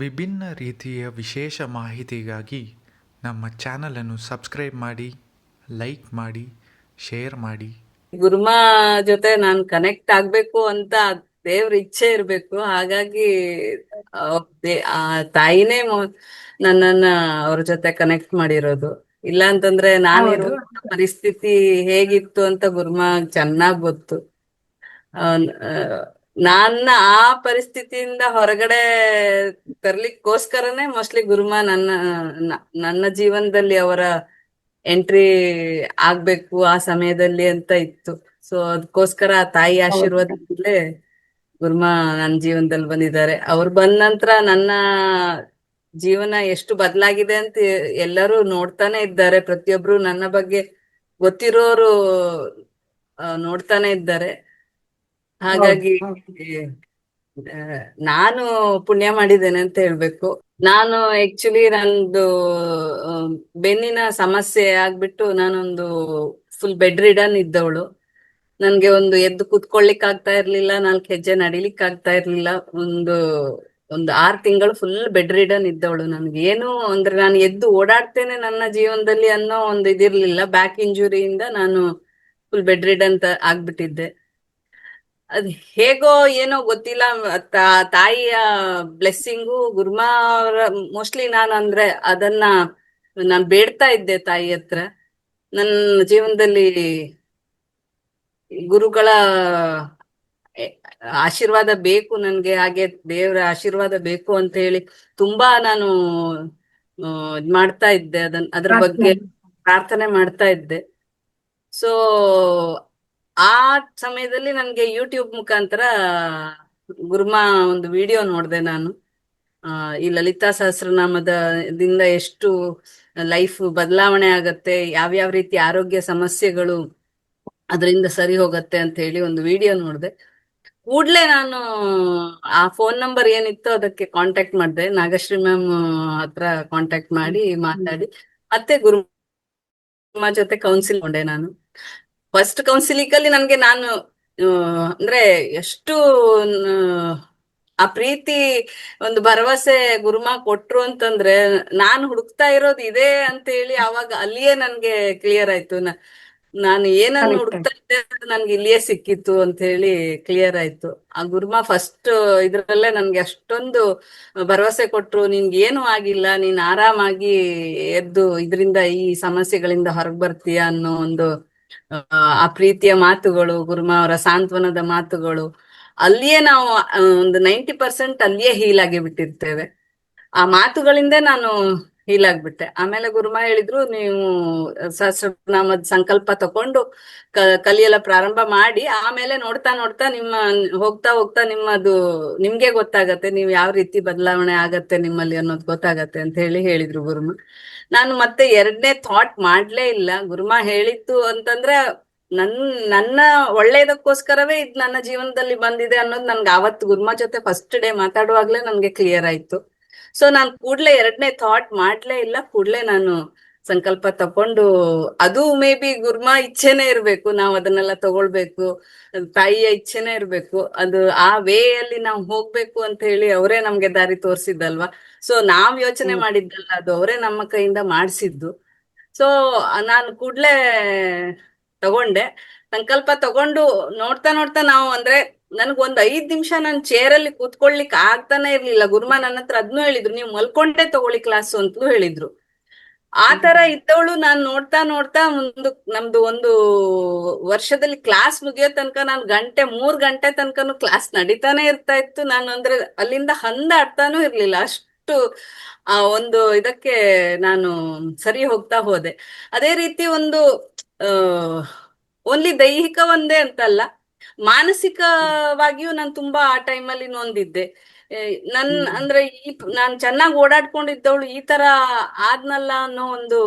ವಿಭಿನ್ನ ರೀತಿಯ ವಿಶೇಷ ಮಾಹಿತಿಗಾಗಿ ನಮ್ಮ ಚಾನಲನ್ನು ಸಬ್ಸ್ಕ್ರೈಬ್ ಮಾಡಿ ಲೈಕ್ ಮಾಡಿ ಶೇರ್ ಮಾಡಿ. ಗುರುಮಾ ಜೊತೆ ನಾನು ಕನೆಕ್ಟ್ ಆಗ್ಬೇಕು ಅಂತ ದೇವ್ರ ಇಚ್ಛೆ ಇರ್ಬೇಕು. ಹಾಗಾಗಿ ಆ ತಾಯಿನೇ ಮೊ- ನನ್ನನ್ನ ಅವ್ರ ಜೊತೆ ಕನೆಕ್ಟ್ ಮಾಡಿರೋದು. ಇಲ್ಲ ಅಂತಂದ್ರೆ ನಾನಿರೋ ಪರಿಸ್ಥಿತಿ ಹೇಗಿತ್ತು ಅಂತ ಗುರುಮಾ ಚೆನ್ನಾಗ್ ಗೊತ್ತು. ನನ್ನ ಆ ಪರಿಸ್ಥಿತಿಯಿಂದ ಹೊರಗಡೆ ತರ್ಲಿಕ್ಕೋಸ್ಕರನೇ ಮೋಸ್ಟ್ಲಿ ಗುರುಮಾ ನನ್ನ ನನ್ನ ಜೀವನದಲ್ಲಿ ಅವರ ಎಂಟ್ರಿ ಆಗ್ಬೇಕು ಆ ಸಮಯದಲ್ಲಿ ಅಂತ ಇತ್ತು. ಸೊ ಅದಕ್ಕೋಸ್ಕರ ಆ ತಾಯಿ ಆಶೀರ್ವಾದದಲ್ಲೇ ಗುರುಮಾ ನನ್ನ ಜೀವನದಲ್ಲಿ ಬಂದಿದ್ದಾರೆ. ಅವ್ರು ಬಂದ ನಂತರ ನನ್ನ ಜೀವನ ಎಷ್ಟು ಬದಲಾಗಿದೆ ಅಂತ ಎಲ್ಲರೂ ನೋಡ್ತಾನೆ ಇದ್ದಾರೆ. ಪ್ರತಿಯೊಬ್ರು ನನ್ನ ಬಗ್ಗೆ ಗೊತ್ತಿರೋರು ನೋಡ್ತಾನೆ ಇದ್ದಾರೆ. ಹಾಗಾಗಿ ನಾನು ಪುಣ್ಯ ಮಾಡಿದ್ದೇನೆ ಅಂತ ಹೇಳ್ಬೇಕು. ನಾನು ಆಕ್ಚುಲಿ ನಂದು ಬೆನ್ನಿನ ಸಮಸ್ಯೆ ಆಗ್ಬಿಟ್ಟು ನಾನೊಂದು ಫುಲ್ ಬೆಡ್ ರಿಡನ್ ಇದ್ದವಳು. ನನ್ಗೆ ಒಂದು ಎದ್ದು ಕೂತ್ಕೊಳ್ಳಿಕ್ ಆಗ್ತಾ ಇರ್ಲಿಲ್ಲ ನಾಲ್ಕು ಹೆಜ್ಜೆ ನಡಿಲಿಕ್ ಆಗ್ತಾ ಇರ್ಲಿಲ್ಲ. ಒಂದು ಒಂದು ಆರ್ ತಿಂಗಳು ಫುಲ್ ಬೆಡ್ ರಿಡನ್ ಇದ್ದವಳು ನನ್ಗೆ. ಏನು ಅಂದ್ರೆ ನಾನು ಎದ್ದು ಓಡಾಡ್ತೇನೆ ನನ್ನ ಜೀವನದಲ್ಲಿ ಅನ್ನೋ ಒಂದು ಇದಿರ್ಲಿಲ್ಲ. ಬ್ಯಾಕ್ ಇಂಜುರಿಯಿಂದ ನಾನು ಫುಲ್ ಬೆಡ್ ರಿಡನ್ ಆಗ್ಬಿಟ್ಟಿದ್ದೆ. ಅದ್ ಹೇಗೋ ಏನೋ ಗೊತ್ತಿಲ್ಲ. ತಾಯಿಯ ಬ್ಲೆಸ್ಸಿಂಗು ಗುರುಮಾ ಅವರ ಮೋಸ್ಟ್ಲಿ ನಾನು ಅಂದ್ರೆ ಅದನ್ನ ನಾನು ಬೇಡ್ತಾ ಇದ್ದೆ ತಾಯಿ ಹತ್ರ. ನನ್ನ ಜೀವನದಲ್ಲಿ ಗುರುಗಳ ಆಶೀರ್ವಾದ ಬೇಕು ನನ್ಗೆ ಹಾಗೆ ದೇವರ ಆಶೀರ್ವಾದ ಬೇಕು ಅಂತ ಹೇಳಿ ತುಂಬಾ ನಾನು ಇದ್ ಮಾಡ್ತಾ ಇದ್ದೆ. ಅದನ್ ಅದ್ರ ಬಗ್ಗೆ ಪ್ರಾರ್ಥನೆ ಮಾಡ್ತಾ ಇದ್ದೆ. ಸೊ ಆ ಸಮಯದಲ್ಲಿ ನನ್ಗೆ ಯೂಟ್ಯೂಬ್ ಮುಖಾಂತರ ಗುರುಮಾ ಒಂದು ವಿಡಿಯೋ ನೋಡಿದೆ ನಾನು. ಈ ಲಲಿತಾ ಸಹಸ್ರನಾಮದ ದಿಂದ ಎಷ್ಟು ಲೈಫ್ ಬದಲಾವಣೆ ಆಗತ್ತೆ, ಯಾವ್ಯಾವ ರೀತಿ ಆರೋಗ್ಯ ಸಮಸ್ಯೆಗಳು ಅದರಿಂದ ಸರಿ ಹೋಗತ್ತೆ ಅಂತ ಹೇಳಿ ಒಂದು ವಿಡಿಯೋ ನೋಡಿದೆ. ಕೂಡ್ಲೆ ನಾನು ಆ ಫೋನ್ ನಂಬರ್ ಏನಿತ್ತು ಅದಕ್ಕೆ ಕಾಂಟ್ಯಾಕ್ಟ್ ಮಾಡಿದೆ. ನಾಗಶ್ರೀ ಮ್ಯಾಮ್ ಹತ್ರ ಕಾಂಟ್ಯಾಕ್ಟ್ ಮಾಡಿ ಮಾತಾಡಿ. ಮತ್ತೆ ಗುರು ಜೊತೆ ಕೌನ್ಸಿಲ್ ಕೊಂಡೆ ನಾನು. ಫಸ್ಟ್ ಕೌನ್ಸಿಲಿಂಗ್ ಅಲ್ಲಿ ನನ್ಗೆ ನಾನು ಅಂದ್ರೆ ಎಷ್ಟು ಆ, ಪ್ರೀತಿ ಒಂದು ಭರವಸೆ ಗುರುಮಾ ಕೊಟ್ರು ಅಂತಂದ್ರೆ ನಾನು ಹುಡುಕ್ತಾ ಇರೋದು ಇದೆ ಅಂತ ಹೇಳಿ ಅವಾಗ ಅಲ್ಲಿಯೇ ನನ್ಗೆ ಕ್ಲಿಯರ್ ಆಯ್ತು. ನಾನು ಏನನ್ನು ಹುಡುಕ್ತಾ ಇದ್ದೆ ನನ್ಗೆ ಇಲ್ಲಿಯೇ ಸಿಕ್ಕಿತ್ತು ಅಂತ ಹೇಳಿ ಕ್ಲಿಯರ್ ಆಯ್ತು. ಆ ಗುರುಮಾ ಫಸ್ಟ್ ಇದ್ರಲ್ಲೇ ನನ್ಗೆ ಅಷ್ಟೊಂದು ಭರವಸೆ ಕೊಟ್ರು ನಿನ್ಗೆ ಏನು ಆಗಿಲ್ಲ ನೀನ್ ಆರಾಮಾಗಿ ಎದ್ದು ಇದರಿಂದ ಈ ಸಮಸ್ಯೆಗಳಿಂದ ಹೊರಗ್ ಬರ್ತೀಯ ಅನ್ನೋ ಒಂದು ಆ, ಪ್ರೀತಿಯ ಮಾತುಗಳು ಗುರುಮಾವರ ಸಾಂತ್ವನದ ಮಾತುಗಳು ಅಲ್ಲಿಯೇ ನಾವು ಒಂದು ನೈಂಟಿ ಪರ್ಸೆಂಟ್ ಅಲ್ಲಿಯೇ ಹೀಲ್ ಆಗಿ ಬಿಟ್ಟಿರ್ತೇವೆ. ಆ ಮಾತುಗಳಿಂದ ನಾನು ಹೀಲ್ ಆಗ್ಬಿಟ್ಟೆ. ಆಮೇಲೆ ಗುರುಮಾ ಹೇಳಿದ್ರು, ನೀವು ಸಹಸ್ರನಾಮದ ಸಂಕಲ್ಪ ತಕೊಂಡು ಕಲಿಯಲ್ಲ ಪ್ರಾರಂಭ ಮಾಡಿ, ಆಮೇಲೆ ನೋಡ್ತಾ ನೋಡ್ತಾ ನಿಮ್ಮ, ಹೋಗ್ತಾ ಹೋಗ್ತಾ ನಿಮ್ಮದು, ನಿಮ್ಗೆ ಗೊತ್ತಾಗತ್ತೆ, ನೀವು ಯಾವ ರೀತಿ ಬದಲಾವಣೆ ಆಗತ್ತೆ ನಿಮ್ಮಲ್ಲಿ ಅನ್ನೋದು ಗೊತ್ತಾಗತ್ತೆ ಅಂತ ಹೇಳಿ ಹೇಳಿದ್ರು ಗುರುಮ. ನಾನು ಮತ್ತೆ ಎರಡನೇ ಥಾಟ್ ಮಾಡ್ಲೇ ಇಲ್ಲ. ಗುರುಮಾ ಹೇಳಿತ್ತು ಅಂತಂದ್ರೆ, ನನ್, ನನ್ನ ಒಳ್ಳೇದಕ್ಕೋಸ್ಕರವೇ ಇದು ನನ್ನ ಜೀವನದಲ್ಲಿ ಬಂದಿದೆ ಅನ್ನೋದು ನನ್ಗೆ ಅವತ್ತು ಗುರುಮಾ ಜೊತೆ ಫಸ್ಟ್ ಡೇ ಮಾತಾಡುವಾಗ್ಲೇ ನನ್ಗೆ ಕ್ಲಿಯರ್ ಆಯ್ತು. ಸೊ ನಾನು ಕೂಡ್ಲೆ ಎರಡನೇ ಥಾಟ್ ಮಾಡ್ಲೇ ಇಲ್ಲ. ಕೂಡ್ಲೆ ನಾನು ಸಂಕಲ್ಪ ತಕೊಂಡು ಅದು ಮೇ ಬಿ ಗುರ್ಮ ಇಚ್ಛೆನೇ ಇರ್ಬೇಕು. ನಾವು ಅದನ್ನೆಲ್ಲ ತಗೊಳ್ಬೇಕು. ತಾಯಿಯ ಇಚ್ಛೆನೇ ಇರ್ಬೇಕು. ಅದು ಆ ವೇ ಅಲ್ಲಿ ನಾವು ಹೋಗ್ಬೇಕು ಅಂತ ಹೇಳಿ ಅವರೇ ನಮ್ಗೆ ದಾರಿ ತೋರಿಸಿದ್ದಲ್ವಾ? ಸೊ ನಾವ್ ಯೋಚನೆ ಮಾಡಿದ್ದಲ್ಲ ಅದು ಅವರೇ ನಮ್ಮ ಕೈಯಿಂದ ಮಾಡಿಸಿದ್ದು. ಸೊ ನಾನು ಕೂಡ್ಲೆ ತಗೊಂಡೆ. ಸಂಕಲ್ಪ ತಗೊಂಡು ನೋಡ್ತಾ ನೋಡ್ತಾ ನಾವು ಅಂದ್ರೆ ನನ್ಗ್ ಒಂದ್ ಐದ್ ನಿಮಿಷ ನಾನು ಅಲ್ಲಿ ಕೂತ್ಕೊಳ್ಲಿಕ್ ಆಗ್ತಾನೆ ಇರ್ಲಿಲ್ಲ. ಗುರುಮಾ ನನ್ನ ಹತ್ರ ಅದ್ನೂ ಹೇಳಿದ್ರು ನೀವು ಮಲ್ಕೊಂಡೇ ತಗೊಳ್ಳಿ ಕ್ಲಾಸ್ ಅಂತಲೂ ಹೇಳಿದ್ರು. ಆ ತರ ಇದ್ದವಳು ನಾನ್ ನೋಡ್ತಾ ನೋಡ್ತಾ ಒಂದು ನಮ್ದು ಒಂದು ವರ್ಷದಲ್ಲಿ ಕ್ಲಾಸ್ ಮುಗಿಯೋ ತನಕ ನಾನು ಗಂಟೆ ಮೂರ್ ಗಂಟೆ ತನಕನು ಕ್ಲಾಸ್ ನಡೀತಾನೆ ಇರ್ತಾ ಇತ್ತು. ನಾನು ಅಂದ್ರೆ ಅಲ್ಲಿಂದ ಹಂದಾಡ್ತಾನೂ ಇರ್ಲಿಲ್ಲ. ಅಷ್ಟು ಆ ಒಂದು ಇದಕ್ಕೆ ನಾನು ಸರಿ ಹೋಗ್ತಾ ಹೋದೆ. ಅದೇ ರೀತಿ ಒಂದು ಓನ್ಲಿ ದೈಹಿಕ ಒಂದೇ ಅಂತಲ್ಲ. ಮಾನಸಿಕವಾಗಿಯೂ ನಾನು ತುಂಬಾ ಆ ಟೈಮಲ್ಲಿ ನೊಂದಿದ್ದೆ. ನನ್ ಅಂದ್ರೆ ಈ ನಾನ್ ಚೆನ್ನಾಗಿ ಓಡಾಡ್ಕೊಂಡಿದ್ದವಳು ಈ ತರ ಆದ್ನಲ್ಲ ಅನ್ನೋ ಒಂದು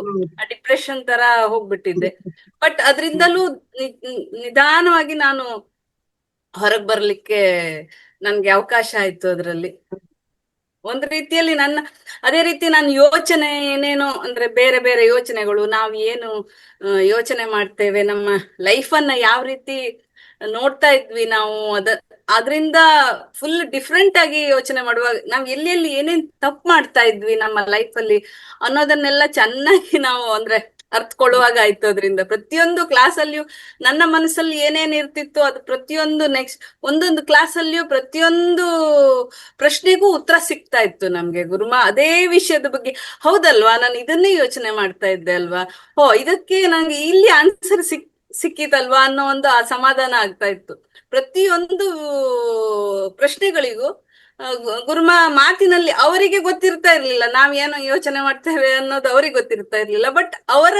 ಡಿಪ್ರೆಷನ್ ತರ ಹೋಗ್ಬಿಟ್ಟಿದ್ದೆ. ಬಟ್ ಅದ್ರಿಂದಲೂ ನಿಧಾನವಾಗಿ ನಾನು ಹೊರಗ್ ಬರ್ಲಿಕ್ಕೆ ನನ್ಗೆ ಅವಕಾಶ ಆಯ್ತು ಅದ್ರಲ್ಲಿ. ಒಂದ್ ರೀತಿಯಲ್ಲಿ ನನ್ನ ಅದೇ ರೀತಿ ನಾನು ಯೋಚನೆ ಏನೇನೋ ಅಂದ್ರೆ ಬೇರೆ ಬೇರೆ ಯೋಚನೆಗಳು ನಾವು ಏನು ಯೋಚನೆ ಮಾಡ್ತೇವೆ ನಮ್ಮ ಲೈಫನ್ನ ಯಾವ ರೀತಿ ನೋಡ್ತಾ ಇದ್ವಿ ನಾವು ಅದ, ಅದರಿಂದ ಫುಲ್ ಡಿಫ್ರೆಂಟ್ ಆಗಿ ಯೋಚನೆ ಮಾಡುವಾಗ ನಾವ್ ಎಲ್ಲೆಲ್ಲಿ ಏನೇನ್ ತಪ್ಪು ಮಾಡ್ತಾ ಇದ್ವಿ ನಮ್ಮ ಲೈಫ್ ಅಲ್ಲಿ ಅನ್ನೋದನ್ನೆಲ್ಲ ಚೆನ್ನಾಗಿ ನಾವು ಅಂದ್ರೆ ಅರ್ಥಕೊಳ್ಳುವಾಗ ಆಯ್ತು ಅದರಿಂದ. ಪ್ರತಿಯೊಂದು ಕ್ಲಾಸ್ ಅಲ್ಲಿಯೂ ನನ್ನ ಮನಸ್ಸಲ್ಲಿ ಏನೇನ್ ಇರ್ತಿತ್ತು ಅದು ಪ್ರತಿಯೊಂದು ನೆಕ್ಸ್ಟ್ ಒಂದೊಂದು ಕ್ಲಾಸ್ ಅಲ್ಲಿಯೂ ಪ್ರತಿಯೊಂದು ಪ್ರಶ್ನೆಗೂ ಉತ್ತರ ಸಿಗ್ತಾ ಇತ್ತು ನಮ್ಗೆ. ಗುರುಮಾ, ಅದೇ ವಿಷಯದ ಬಗ್ಗೆ ಹೌದಲ್ವಾ? ನಾನು ಇದನ್ನೇ ಯೋಚನೆ ಮಾಡ್ತಾ ಇದ್ದೆ ಅಲ್ವಾ? ಓ ಇದಕ್ಕೆ ನಂಗೆ ಇಲ್ಲಿ ಆನ್ಸರ್ ಸಿಕ್ ಸಿಕ್ಕಿತಲ್ವಾ ಅನ್ನೋ ಒಂದು ಆ ಸಮಾಧಾನ ಆಗ್ತಾ ಇತ್ತು. ಪ್ರತಿಯೊಂದು ಪ್ರಶ್ನೆಗಳಿಗೂ ಗುರುಮ ಮಾತಿನಲ್ಲಿ ಅವರಿಗೆ ಗೊತ್ತಿರ್ತಾ ಇರ್ಲಿಲ್ಲ. ನಾವ್ ಏನು ಯೋಚನೆ ಮಾಡ್ತೇವೆ ಅನ್ನೋದು ಅವರಿಗೆ ಗೊತ್ತಿರ್ತಾ ಇರ್ಲಿಲ್ಲ. ಬಟ್ ಅವರ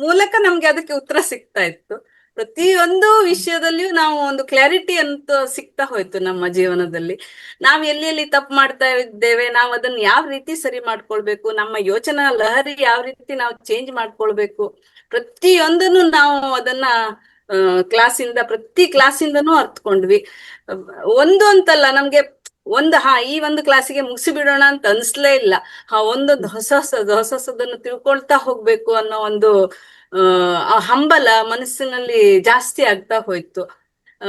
ಮೂಲಕ ನಮ್ಗೆ ಅದಕ್ಕೆ ಉತ್ತರ ಸಿಗ್ತಾ ಇತ್ತು. ಪ್ರತಿಯೊಂದು ವಿಷಯದಲ್ಲಿಯೂ ನಾವು ಒಂದು ಕ್ಲಾರಿಟಿ ಅಂತ ಸಿಗ್ತಾ ಹೋಯ್ತು ನಮ್ಮ ಜೀವನದಲ್ಲಿ. ನಾವ್ ಎಲ್ಲಿ ಎಲ್ಲಿ ತಪ್ಪು ಮಾಡ್ತಾ ಇದ್ದೇವೆ ನಾವು ಅದನ್ನ ಯಾವ ರೀತಿ ಸರಿ ಮಾಡ್ಕೊಳ್ಬೇಕು ನಮ್ಮ ಯೋಚನಾ ಲಹರಿ ಯಾವ ರೀತಿ ನಾವು ಚೇಂಜ್ ಮಾಡ್ಕೊಳ್ಬೇಕು ಪ್ರತಿಯೊಂದನ್ನು ನಾವು ಅದನ್ನ ಕ್ಲಾಸಿಂದ ಪ್ರತಿ ಕ್ಲಾಸಿಂದನೂ ಅರ್ಥಕೊಂಡ್ವಿ ಅಹ್, ಒಂದು ಅಂತಲ್ಲ ನಮ್ಗೆ ಒಂದು ಹಾ ಈ ಒಂದು ಕ್ಲಾಸಿಗೆ ಮುಗಿಸಿ ಬಿಡೋಣ ಅಂತ ಅನ್ಸ್ಲೇ ಇಲ್ಲ. ಹಾ ಒಂದೊಂದು ಹೊಸ ಹೊಸದನ್ನು ತಿಳ್ಕೊಳ್ತಾ ಹೋಗ್ಬೇಕು ಅನ್ನೋ ಒಂದು ಆ ಹಂಬಲ ಮನಸ್ಸಿನಲ್ಲಿ ಜಾಸ್ತಿ ಆಗ್ತಾ ಹೋಯ್ತು. ಆ,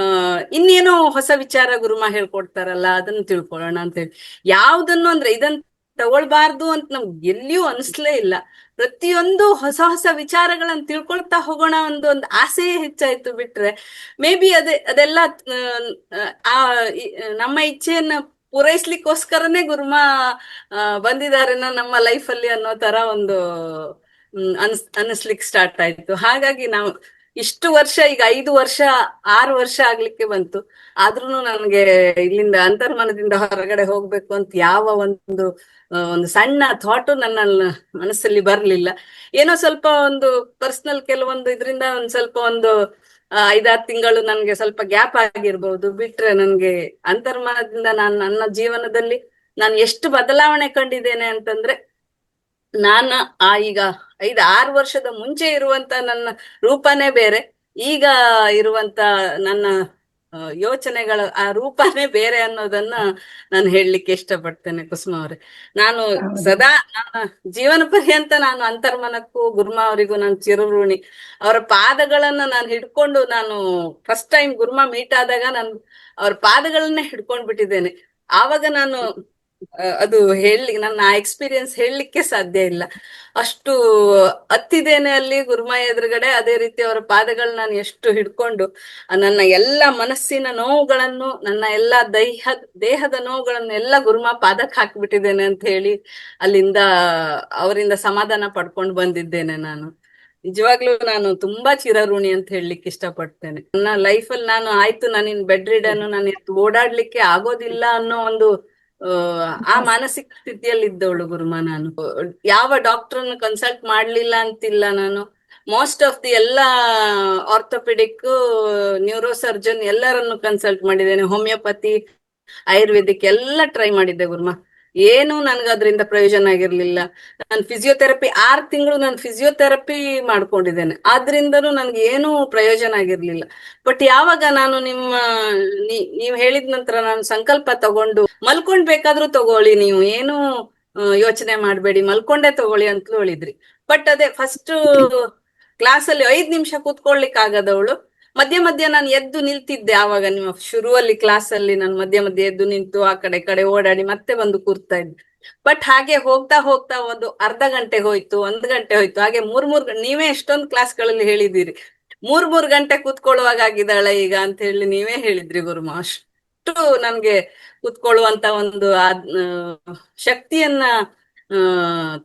ಇನ್ನೇನೋ ಹೊಸ ವಿಚಾರ ಗುರುಮ ಹೇಳ್ಕೊಡ್ತಾರಲ್ಲ, ಅದನ್ನ ತಿಳ್ಕೊಳ್ಳೋಣ ಅಂತ ಹೇಳಿ. ಯಾವ್ದನ್ನು ಅಂದ್ರೆ ಇದನ್ ತಗೊಳ್ಬಾರ್ದು ಅಂತ ನಮ್ಗೆ ಎಲ್ಲಿಯೂ ಅನಿಸ್ಲೇ ಇಲ್ಲ. ಪ್ರತಿಯೊಂದು ಹೊಸ ಹೊಸ ವಿಚಾರಗಳನ್ನ ತಿಳ್ಕೊಳ್ತಾ ಹೋಗೋಣ ಒಂದು ಒಂದು ಆಸೆಯೇ ಹೆಚ್ಚಾಯ್ತು ಬಿಟ್ರೆ, ಮೇ ಬಿ ಅದೇ, ಅದೆಲ್ಲ, ಆ ನಮ್ಮ ಇಚ್ಛೆಯನ್ನ ಪೂರೈಸ್ಲಿಕ್ಕೋಸ್ಕರನೇ ಗುರುಮ ಬಂದಿದ್ದಾರೆ ನಮ್ಮ ನಮ್ಮ ಲೈಫಲ್ಲಿ ಅನ್ನೋ ತರ ಒಂದು ಹ್ಮ್, ಅನ್ಸ್ ಸ್ಟಾರ್ಟ್ ಆಯ್ತು. ಹಾಗಾಗಿ ನಾವು ಇಷ್ಟು ವರ್ಷ ಈಗ ಐದು ವರ್ಷ ಆರು ವರ್ಷ ಆಗ್ಲಿಕ್ಕೆ ಬಂತು. ಆದ್ರೂ ನನ್ಗೆ ಇಲ್ಲಿಂದ ಅಂತರ್ಮನದಿಂದ ಹೊರಗಡೆ ಹೋಗ್ಬೇಕು ಅಂತ ಯಾವ ಒಂದು ಒಂದು ಸಣ್ಣ ಥಾಟು ನನ್ನ ಮನಸ್ಸಲ್ಲಿ ಬರ್ಲಿಲ್ಲ. ಏನೋ ಸ್ವಲ್ಪ ಒಂದು ಪರ್ಸನಲ್ ಕೆಲವೊಂದು ಇದರಿಂದ ಒಂದ್ ಸ್ವಲ್ಪ ಒಂದು ಐದಾರು ತಿಂಗಳು ನನ್ಗೆ ಸ್ವಲ್ಪ ಗ್ಯಾಪ್ ಆಗಿರ್ಬಹುದು ಬಿಟ್ರೆ ನನ್ಗೆ ಅಂತರ್ಮನದಿಂದ ನಾನು ನನ್ನ ಜೀವನದಲ್ಲಿ ನಾನು ಎಷ್ಟು ಬದಲಾವಣೆ ಕಂಡಿದ್ದೇನೆ ಅಂತಂದ್ರೆ ನಾನು ಆ ಈಗ ಐದು ಆರು ವರ್ಷದ ಮುಂಚೆ ಇರುವಂತ ನನ್ನ ರೂಪನೇ ಬೇರೆ. ಈಗ ಇರುವಂತ ನನ್ನ ಯೋಚನೆಗಳ ಆ ರೂಪನೇ ಬೇರೆ ಅನ್ನೋದನ್ನ ನಾನು ಹೇಳಲಿಕ್ಕೆ ಇಷ್ಟಪಡ್ತೇನೆ ಕುಸುಮ ಅವರೇ. ನಾನು ಸದಾ ನನ್ನ ಜೀವನ ಪರ್ಯಂತ ನಾನು ಅಂತರ್ಮನಕ್ಕೂ ಗುರುಮ ಅವರಿಗೂ ನಾನು ಚಿರಋಣಿ. ಅವರ ಪಾದಗಳನ್ನ ನಾನು ಹಿಡ್ಕೊಂಡು ನಾನು ಫಸ್ಟ್ ಟೈಮ್ ಗುರುಮಾ ಮೀಟ್ ಆದಾಗ ನಾನು ಅವ್ರ ಪಾದಗಳನ್ನೇ ಹಿಡ್ಕೊಂಡ್ ಬಿಟ್ಟಿದ್ದೇನೆ ಆವಾಗ ನಾನು ಅದು ಹೇಳಿ ನನ್ನ ಎಕ್ಸ್ಪೀರಿಯನ್ಸ್ ಹೇಳಲಿಕ್ಕೆ ಸಾಧ್ಯ ಇಲ್ಲ. ಅಷ್ಟು ಹತ್ತಿದ್ದೇನೆ ಅಲ್ಲಿ ಗುರುಮಾಯಿ ಎದುರುಗಡೆ ಅದೇ ರೀತಿ ಅವರ ಪಾದಗಳು ನಾನು ಎಷ್ಟು ಹಿಡ್ಕೊಂಡು ನನ್ನ ಎಲ್ಲ ಮನಸ್ಸಿನ ನೋವುಗಳನ್ನು, ನನ್ನ ಎಲ್ಲ ದೇಹ, ದೇಹದ ನೋವುಗಳನ್ನು ಎಲ್ಲ ಗುರುಮಾ ಪಾದಕ್ಕೆ ಹಾಕ್ಬಿಟ್ಟಿದ್ದೇನೆ ಅಂತ ಹೇಳಿ ಅಲ್ಲಿಂದ ಅವರಿಂದ ಸಮಾಧಾನ ಪಡ್ಕೊಂಡು ಬಂದಿದ್ದೇನೆ ನಾನು. ನಿಜವಾಗ್ಲೂ ನಾನು ತುಂಬಾ ಚಿರಋಣಿ ಅಂತ ಹೇಳಲಿಕ್ಕೆ ಇಷ್ಟಪಡ್ತೇನೆ. ನನ್ನ ಲೈಫಲ್ಲಿ ನಾನು ಆಯ್ತು, ನಾನಿನ್ ಬೆಡ್ ರಿಡನ್ನು ನಾನು ಓಡಾಡ್ಲಿಕ್ಕೆ ಆಗೋದಿಲ್ಲ ಅನ್ನೋ ಒಂದು ಆ, ಮಾನಸಿಕ ಸ್ಥಿತಿಯಲ್ಲಿ ಇದ್ದವಳು ಗುರುಮ ನಾನು. ಯಾವ ಡಾಕ್ಟರ್ನ ಕನ್ಸಲ್ಟ್ ಮಾಡ್ಲಿಲ್ಲ ಅಂತಿಲ್ಲ ನಾನು. ಮೋಸ್ಟ್ ಆಫ್ ದಿ ಎಲ್ಲ ಆರ್ಥೋಪೆಡಿಕ್ ನ್ಯೂರೋ ಸರ್ಜನ್ ಎಲ್ಲರನ್ನು ಕನ್ಸಲ್ಟ್ ಮಾಡಿದ್ದೇನೆ. ಹೋಮಿಯೋಪತಿ ಆಯುರ್ವೇದಿಕ್ ಎಲ್ಲ ಟ್ರೈ ಮಾಡಿದ್ದೆ ಗುರುಮ. ಏನು ನನ್ಗ ಅದರಿಂದ ಪ್ರಯೋಜನ ಆಗಿರ್ಲಿಲ್ಲ. ನಾನು ಫಿಸಿಯೋಥೆರಪಿ ಆರ್ ತಿಂಗಳು ನಾನು ಫಿಸಿಯೋಥೆರಪಿ ಮಾಡ್ಕೊಂಡಿದ್ದೇನೆ. ಆದ್ರಿಂದನೂ ನನ್ಗೆ ಏನೂ ಪ್ರಯೋಜನ ಆಗಿರ್ಲಿಲ್ಲ. ಬಟ್ ಯಾವಾಗ ನಾನು ನಿಮ್ಮ ನೀವ್ ಹೇಳಿದ ನಂತರ ನಾನು ಸಂಕಲ್ಪ ತಗೊಂಡು ಮಲ್ಕೊಂಡ್ ಬೇಕಾದ್ರೂ ತಗೊಳ್ಳಿ ನೀವು. ಏನು ಯೋಚನೆ ಮಾಡ್ಬೇಡಿ. ಮಲ್ಕೊಂಡೇ ತಗೊಳ್ಳಿ ಅಂತಲೂ ಹೇಳಿದ್ರಿ. ಬಟ್ ಅದೇ ಫಸ್ಟ್ ಕ್ಲಾಸ್ ಅಲ್ಲಿ ಐದ್ ನಿಮಿಷ ಕೂತ್ಕೊಳ್ಲಿಕ್ಕೆ ಆಗದವಳು ಮಧ್ಯ ಮಧ್ಯ ನಾನು ಎದ್ದು ನಿಲ್ತಿದ್ದೆ ಆವಾಗ ನಿಮ್ಮ ಶುರುವಲ್ಲಿ ಕ್ಲಾಸ್ ಅಲ್ಲಿ ನಾನು ಮಧ್ಯ ಮಧ್ಯ ಎದ್ದು ನಿಂತು ಆ ಕಡೆ ಕಡೆ ಓಡಾಡಿ ಮತ್ತೆ ಬಂದು ಕೂರ್ತಾ ಇದ್ದೆ. ಬಟ್ ಹಾಗೆ ಹೋಗ್ತಾ ಹೋಗ್ತಾ ಒಂದು ಅರ್ಧ ಗಂಟೆ ಹೋಯ್ತು, ಒಂದ್ ಗಂಟೆ ಹೋಯ್ತು, ಹಾಗೆ ಮೂರ್ ಮೂರ್ ನೀವೇ ಎಷ್ಟೊಂದು ಕ್ಲಾಸ್ಗಳಲ್ಲಿ ಹೇಳಿದ್ದೀರಿ. ಮೂರ್ ಮೂರ್ ಗಂಟೆ ಕೂತ್ಕೊಳ್ಳುವಾಗ ಆಗಿದ್ದಾಳೆ ಈಗ ಅಂತ ಹೇಳಿ ನೀವೇ ಹೇಳಿದ್ರಿ ಗುರುಮ, ಅಷ್ಟು ನನ್ಗೆ ಕೂತ್ಕೊಳ್ಳುವಂತ ಒಂದು ಶಕ್ತಿಯನ್ನ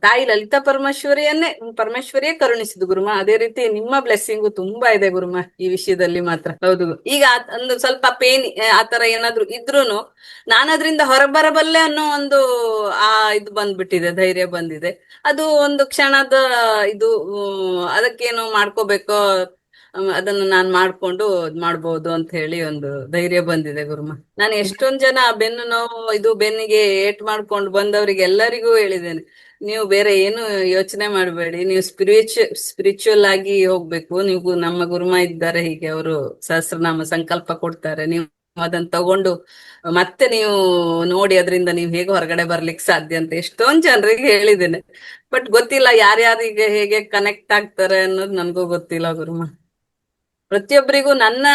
ತಾಯಿ ಲಲಿತಾ ಪರಮೇಶ್ವರಿಯನ್ನೇ, ಪರಮೇಶ್ವರಿಯೇ ಕರುಣಿಸಿದ ಗುರುಮ ಅದೇ ರೀತಿ ನಿಮ್ಮ ಬ್ಲೆಸ್ಸಿಂಗು ತುಂಬಾ ಇದೆ ಗುರುಮ ಈ ವಿಷಯದಲ್ಲಿ ಮಾತ್ರ. ಹೌದು ಈಗ ಒಂದು ಸ್ವಲ್ಪ ಪೇನ್ ಆತರ ಏನಾದ್ರು ಇದ್ರೂನು ನಾನು ಅದರಿಂದ ಹೊರಬರಬಲ್ಲೆ ಅನ್ನೋ ಒಂದು, ಆ, ಇದು ಬಂದ್ಬಿಟ್ಟಿದೆ, ಧೈರ್ಯ ಬಂದಿದೆ. ಅದು ಒಂದು ಕ್ಷಣದ ಇದು ಅದಕ್ಕೇನು ಮಾಡ್ಕೋಬೇಕೋ ಅದನ್ನ ನಾನ್ ಮಾಡ್ಕೊಂಡು ಮಾಡ್ಬೋದು ಅಂತ ಹೇಳಿ ಒಂದು ಧೈರ್ಯ ಬಂದಿದೆ ಗುರುಮ. ನಾನು ಎಷ್ಟೊಂದ್ ಜನ ಬೆನ್ನು ನೋವು, ಇದು ಬೆನ್ನಿಗೆ ಏಟ್ ಮಾಡ್ಕೊಂಡು ಬಂದವರಿಗೆ ಎಲ್ಲರಿಗೂ ಹೇಳಿದ್ದೇನೆ. ನೀವು ಬೇರೆ ಏನು ಯೋಚನೆ ಮಾಡಬೇಡಿ, ನೀವು ಸ್ಪಿರಿಚು ಸ್ಪಿರಿಚುವಲ್ ಆಗಿ ಹೋಗ್ಬೇಕು. ನೀವು ನಮ್ಮ ಗುರುಮ ಇದ್ದಾರೆ ಹೀಗೆ, ಅವರು ಸಹಸ್ರನಾಮ ಸಂಕಲ್ಪ ಕೊಡ್ತಾರೆ. ನೀವು ಅದನ್ನ ತಗೊಂಡು ಮತ್ತೆ ನೀವು ನೋಡಿ ಅದರಿಂದ ನೀವು ಹೇಗೆ ಹೊರಗಡೆ ಬರ್ಲಿಕ್ಕೆ ಸಾಧ್ಯ ಅಂತ ಎಷ್ಟೊಂದ್ ಜನರಿಗೆ ಹೇಳಿದ್ದೇನೆ. ಬಟ್ ಗೊತ್ತಿಲ್ಲ ಯಾರ್ಯಾರಿಗೆ ಹೇಗೆ ಕನೆಕ್ಟ್ ಆಗ್ತಾರೆ ಅನ್ನೋದು ನನ್ಗೂ ಗೊತ್ತಿಲ್ಲ ಗುರುಮ. ಪ್ರತಿಯೊಬ್ಬರಿಗೂ ನನ್ನ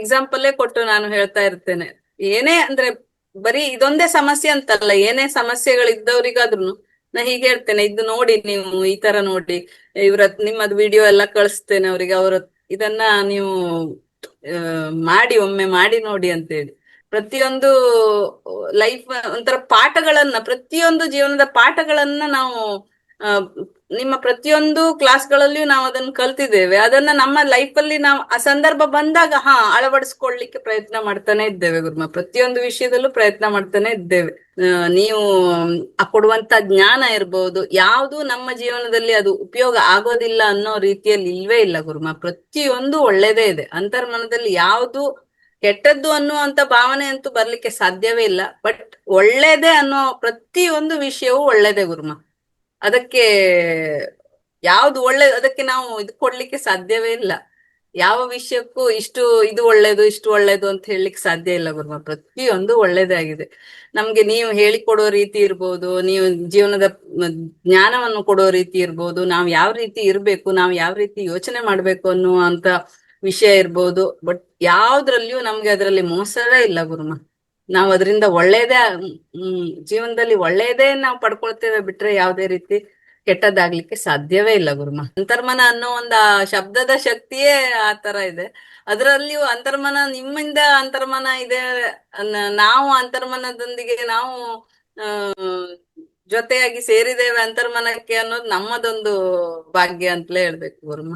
ಎಕ್ಸಾಂಪಲ್ಲೇ ಕೊಟ್ಟು ನಾನು ಹೇಳ್ತಾ ಇರ್ತೇನೆ. ಏನೇ ಅಂದ್ರೆ ಬರೀ ಇದೊಂದೇ ಸಮಸ್ಯೆ ಅಂತಲ್ಲ, ಏನೇ ಸಮಸ್ಯೆಗಳಿದ್ದವ್ರಿಗಾದ್ರೂ ನಾ ಹೀಗೆ ಹೇಳ್ತೇನೆ, ಇದು ನೋಡಿ ನೀವು ಈ ತರ ನೋಡಿ, ಇವ್ರ ನಿಮ್ಮದ್ ವಿಡಿಯೋ ಎಲ್ಲ ಕಳಿಸ್ತೇನೆ ಅವ್ರಿಗೆ, ಅವ್ರ ಇದನ್ನ ನೀವು ಮಾಡಿ, ಒಮ್ಮೆ ಮಾಡಿ ನೋಡಿ ಅಂತ ಹೇಳಿ ಪ್ರತಿಯೊಂದು ಲೈಫ್ ಒಂಥರ ಪಾಠಗಳನ್ನ, ಪ್ರತಿಯೊಂದು ಜೀವನದ ಪಾಠಗಳನ್ನ ನಾವು ನಿಮ್ಮ ಪ್ರತಿಯೊಂದು ಕ್ಲಾಸ್ಗಳಲ್ಲಿಯೂ ನಾವು ಅದನ್ನು ಕಲ್ತಿದ್ದೇವೆ. ಅದನ್ನ ನಮ್ಮ ಲೈಫ್ ಅಲ್ಲಿ ನಾವು ಆ ಸಂದರ್ಭ ಬಂದಾಗ, ಹಾ, ಅಳವಡಿಸ್ಕೊಳ್ಳಿಕ್ಕೆ ಪ್ರಯತ್ನ ಮಾಡ್ತಾನೆ ಇದ್ದೇವೆ ಗುರುಮ. ಪ್ರತಿಯೊಂದು ವಿಷಯದಲ್ಲೂ ಪ್ರಯತ್ನ ಮಾಡ್ತಾನೆ ಇದ್ದೇವೆ. ನೀವು ಕೊಡುವಂತ ಜ್ಞಾನ ಇರ್ಬೋದು, ಯಾವುದು ನಮ್ಮ ಜೀವನದಲ್ಲಿ ಅದು ಉಪಯೋಗ ಆಗೋದಿಲ್ಲ ಅನ್ನೋ ರೀತಿಯಲ್ಲಿ ಇಲ್ವೇ ಇಲ್ಲ ಗುರುಮ. ಪ್ರತಿಯೊಂದು ಒಳ್ಳೇದೇ ಇದೆ. ಅಂತರ್ಮನದಲ್ಲಿ ಯಾವುದು ಕೆಟ್ಟದ್ದು ಅನ್ನುವಂತ ಭಾವನೆ ಅಂತೂ ಬರ್ಲಿಕ್ಕೆ ಸಾಧ್ಯವೇ ಇಲ್ಲ. ಬಟ್ ಒಳ್ಳೇದೇ ಅನ್ನೋ ಪ್ರತಿಯೊಂದು ವಿಷಯವೂ ಒಳ್ಳೇದೇ ಗುರುಮ. ಅದಕ್ಕೆ ಯಾವ್ದು ಒಳ್ಳೆ, ಅದಕ್ಕೆ ನಾವು ಇದು ಕೊಡ್ಲಿಕ್ಕೆ ಸಾಧ್ಯವೇ ಇಲ್ಲ. ಯಾವ ವಿಷಯಕ್ಕೂ ಇಷ್ಟು ಇದು ಒಳ್ಳೇದು, ಇಷ್ಟು ಒಳ್ಳೇದು ಅಂತ ಹೇಳಲಿಕ್ಕೆ ಸಾಧ್ಯ ಇಲ್ಲ ಗುರುಮ. ಪ್ರತಿಯೊಂದು ಒಳ್ಳೇದಾಗಿದೆ ನಮ್ಗೆ ನೀವು ಹೇಳಿಕೊಡೋ ರೀತಿ ಇರ್ಬೋದು, ನೀವು ಜೀವನದ ಜ್ಞಾನವನ್ನು ಕೊಡೋ ರೀತಿ ಇರ್ಬೋದು, ನಾವು ಯಾವ ರೀತಿ ಇರ್ಬೇಕು, ನಾವು ಯಾವ ರೀತಿ ಯೋಚನೆ ಮಾಡ್ಬೇಕು ಅನ್ನುವಂತ ವಿಷಯ ಇರ್ಬೋದು, ಬಟ್ ಯಾವ್ದ್ರಲ್ಲಿಯೂ ನಮ್ಗೆ ಅದರಲ್ಲಿ ಮೋಸವೇ ಇಲ್ಲ ಗುರುಮ. ನಾವು ಅದರಿಂದ ಒಳ್ಳೇದೇ ಹ್ಮ್, ಜೀವನದಲ್ಲಿ ಒಳ್ಳೇದೇ ನಾವು ಪಡ್ಕೊಳ್ತೇವೆ ಬಿಟ್ರೆ ಯಾವುದೇ ರೀತಿ ಕೆಟ್ಟದಾಗ್ಲಿಕ್ಕೆ ಸಾಧ್ಯವೇ ಇಲ್ಲ ಗುರುಮ. ಅಂತರ್ಮನ ಅನ್ನೋ ಒಂದು ಶಬ್ದದ ಶಕ್ತಿಯೇ ಆ ತರ ಇದೆ. ಅದರಲ್ಲಿಯೂ ಅಂತರ್ಮನ ನಿಮ್ಮಿಂದ ಅಂತರ್ಮನ ಇದೆ ನಾವು ಅಂತರ್ಮನದೊಂದಿಗೆ ನಾವು ಜೊತೆಯಾಗಿ ಸೇರಿದ್ದೇವೆ ಅಂತರ್ಮನಕ್ಕೆ ಅನ್ನೋದು ನಮ್ಮದೊಂದು ಭಾಗ್ಯ ಅಂತಲೇ ಹೇಳ್ಬೇಕು ಗುರುಮ.